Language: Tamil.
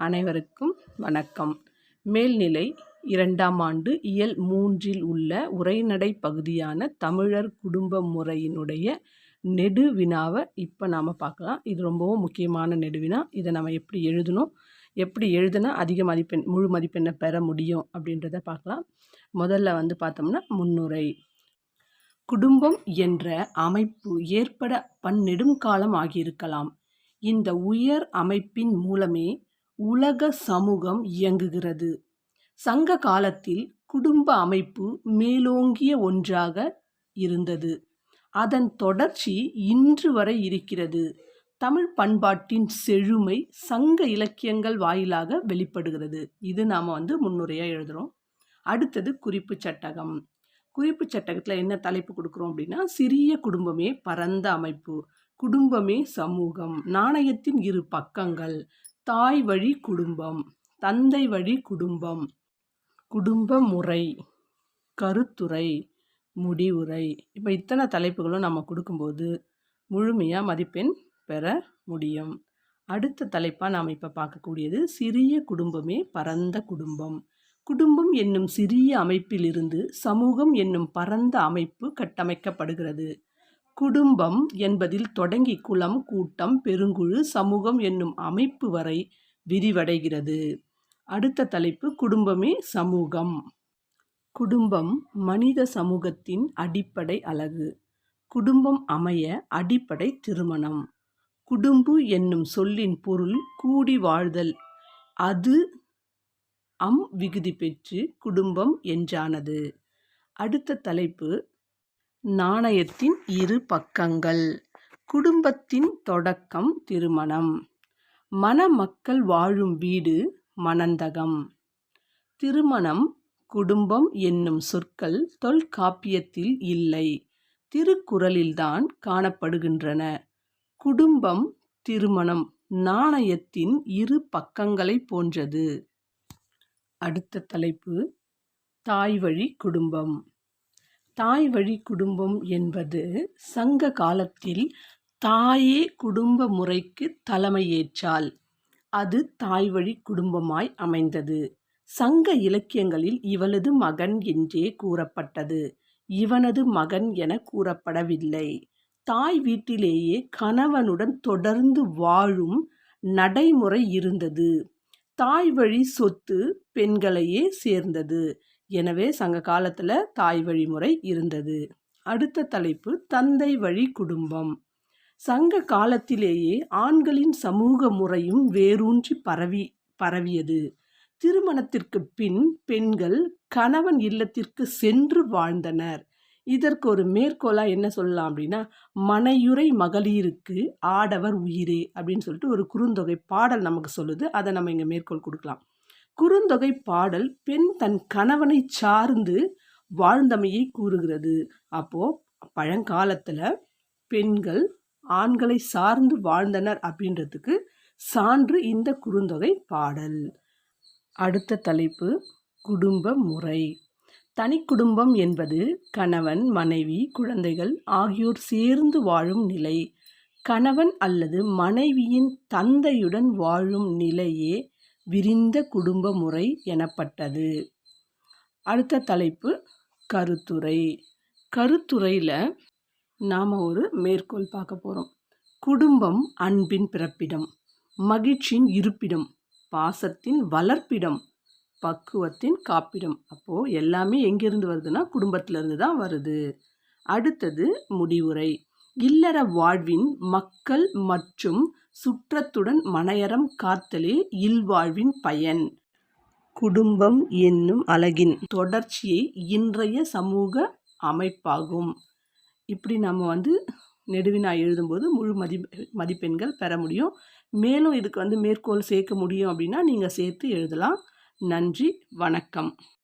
அனைவருக்கும் வணக்கம். மேல்நிலை இரண்டாம் ஆண்டு இயல் மூன்றில் உள்ள உரைநடை பகுதியான தமிழர் குடும்ப முறையினுடைய நெடுவினாவை இப்போ நாம் பார்க்கலாம். இது ரொம்பவும் முக்கியமான நெடுவினா இதை நம்ம எப்படி எழுதணும் எப்படி எழுதுனா அதிக மதிப்பெண் முழு மதிப்பெண்ணை பெற முடியும் அப்படின்றத பார்க்கலாம். முதல்ல வந்து பார்த்தோம்னா முன்னுரை. குடும்பம் என்ற அமைப்பு ஏற்பட பன்னெடும் காலம் ஆகியிருக்கலாம். இந்த உயர் அமைப்பின் மூலமே உலக சமூகம் இயங்குகிறது. சங்க காலத்தில் குடும்ப அமைப்பு மேலோங்கிய ஒன்றாக இருந்தது. அதன் தொடர்ச்சி இன்று வரை இருக்கிறது. தமிழ் பண்பாட்டின் செழுமை சங்க இலக்கியங்கள் வாயிலாக வெளிப்படுகிறது. இது நாம் வந்து முன்னுரையாக எழுதுகிறோம் அடுத்தது குறிப்பு சட்டகம். குறிப்பு சட்டகத்தில் என்ன தலைப்பு கொடுக்குறோம் அப்படின்னா சிறிய குடும்பமே பரந்த அமைப்பு குடும்பமே சமூகம் நாணயத்தின் இரு பக்கங்கள் தாய் வழி குடும்பம் தந்தை வழி குடும்பம் குடும்ப முறை கருத்துரை முடிவுரை. இப்போ இத்தனை தலைப்புகளும் நம்ம கொடுக்கும்போது முழுமையாக மதிப்பெண் பெற முடியும். அடுத்த தலைப்பாக நாம் இப்போ பார்க்கக்கூடியது சிறிய குடும்பமே பரந்த குடும்பம். குடும்பம் என்னும் சிறிய அமைப்பிலிருந்து சமூகம் என்னும் பரந்த அமைப்பு கட்டமைக்கப்படுகிறது. குடும்பம் என்பதில் தொடங்கி குலம் கூட்டம் பெருங்குழு சமூகம் என்னும் அமைப்பு வரை விரிவடைகிறது. அடுத்த தலைப்பு குடும்பமே சமூகம். குடும்பம் மனித சமூகத்தின் அடிப்படை அழகு குடும்பம் அமைய அடிப்படை திருமணம். குடும்பு என்னும் சொல்லின் பொருள் கூடி வாழ்தல். அது அம் விகுதி பெற்று குடும்பம் என்றானது. அடுத்த தலைப்பு நாணயத்தின் இரு பக்கங்கள். குடும்பத்தின் தொடக்கம் திருமணம். மணமக்கள் வாழும் வீடு மணந்தகம். திருமணம் குடும்பம் என்னும் சொற்கள் தொல்காப்பியத்தில் இல்லை. திருக்குறளில்தான் காணப்படுகின்றன. குடும்பம் திருமணம் நாணயத்தின் இரு பக்கங்களை போன்றது. அடுத்த தலைப்பு. தாய்வழி குடும்பம். தாய் வழி குடும்பம் என்பது சங்க காலத்தில் தாயே குடும்ப முறைக்கு தலைமையேற்றால் அது தாய் வழி குடும்பமாய் அமைந்தது. சங்க இலக்கியங்களில் இவளது மகன் என்றே கூறப்பட்டது. இவனது மகன் என கூறப்படவில்லை. தாய் வீட்டிலேயே கணவனுடன் தொடர்ந்து வாழும் நடைமுறை இருந்தது. தாய் வழி சொத்து பெண்களையே சேர்ந்தது. எனவே சங்க காலத்தில் தாய் வழிமுறை இருந்தது. அடுத்த தலைப்பு தந்தை வழி குடும்பம். சங்க காலத்திலேயே ஆண்களின் சமூக முறையும் வேரூன்றி பரவி பரவியது. திருமணத்திற்கு பின் பெண்கள் கணவன் இல்லத்திற்கு சென்று வாழ்ந்தனர். இதற்கு ஒரு மேற்கோளாக என்ன சொல்லலாம் அப்படின்னா மனையுறை மகளிருக்கு ஆடவர் உயிரே அப்படின்னு சொல்லிட்டு ஒரு குறுந்தொகை பாடல் நமக்கு சொல்லுது. அதை நம்ம இங்கே மேற்கோள் கொடுக்கலாம். குறுந்தொகை பாடல் பெண் தன் கணவனை சார்ந்து வாழ்ந்தமையை கூறுகிறது. அப்போ பழங்காலத்தில் பெண்கள் ஆண்களை சார்ந்து வாழ்ந்தனர் அப்படின்றதுக்கு சான்று இந்த குறுந்தொகை பாடல். அடுத்த தலைப்பு குடும்ப முறை. தனி குடும்பம் என்பது கணவன் மனைவி குழந்தைகள் ஆகியோர் சேர்ந்து வாழும் நிலை. கணவன் அல்லது மனைவியின் தந்தையுடன் வாழும் நிலையே விரிந்த குடும்ப முறை எனப்பட்டது. அடுத்த தலைப்பு கருத்துரை. கருத்துரையில் நாம் ஒரு மேற்கோள் பார்க்க போகிறோம் குடும்பம் அன்பின் பிறப்பிடம் மகிழ்ச்சியின் இருப்பிடம் பாசத்தின் வளர்ப்பிடம் பக்குவத்தின் காப்பிடம். அப்போது எல்லாமே எங்கேருந்து வருதுன்னா குடும்பத்திலேருந்து தான் வருது. அடுத்தது முடிவுரை. இல்லற வாழ்வின் மக்கள் மற்றும் சுற்றத்துடன் மனையறம் காத்தலே இல்வாழ்வின் பயன். குடும்பம் என்னும் அழகின் தொடர்ச்சியை இன்றைய சமூக அமைப்பாகும். இப்படி நம்ம வந்து நெடுவினா எழுதும்போது முழு மதி மதிப்பெண்கள் பெற முடியும். மேலும் இதுக்கு வந்து மேற்கோள் சேர்க்க முடியும் அப்படின்னா நீங்கள் சேர்த்து எழுதலாம். நன்றி வணக்கம்.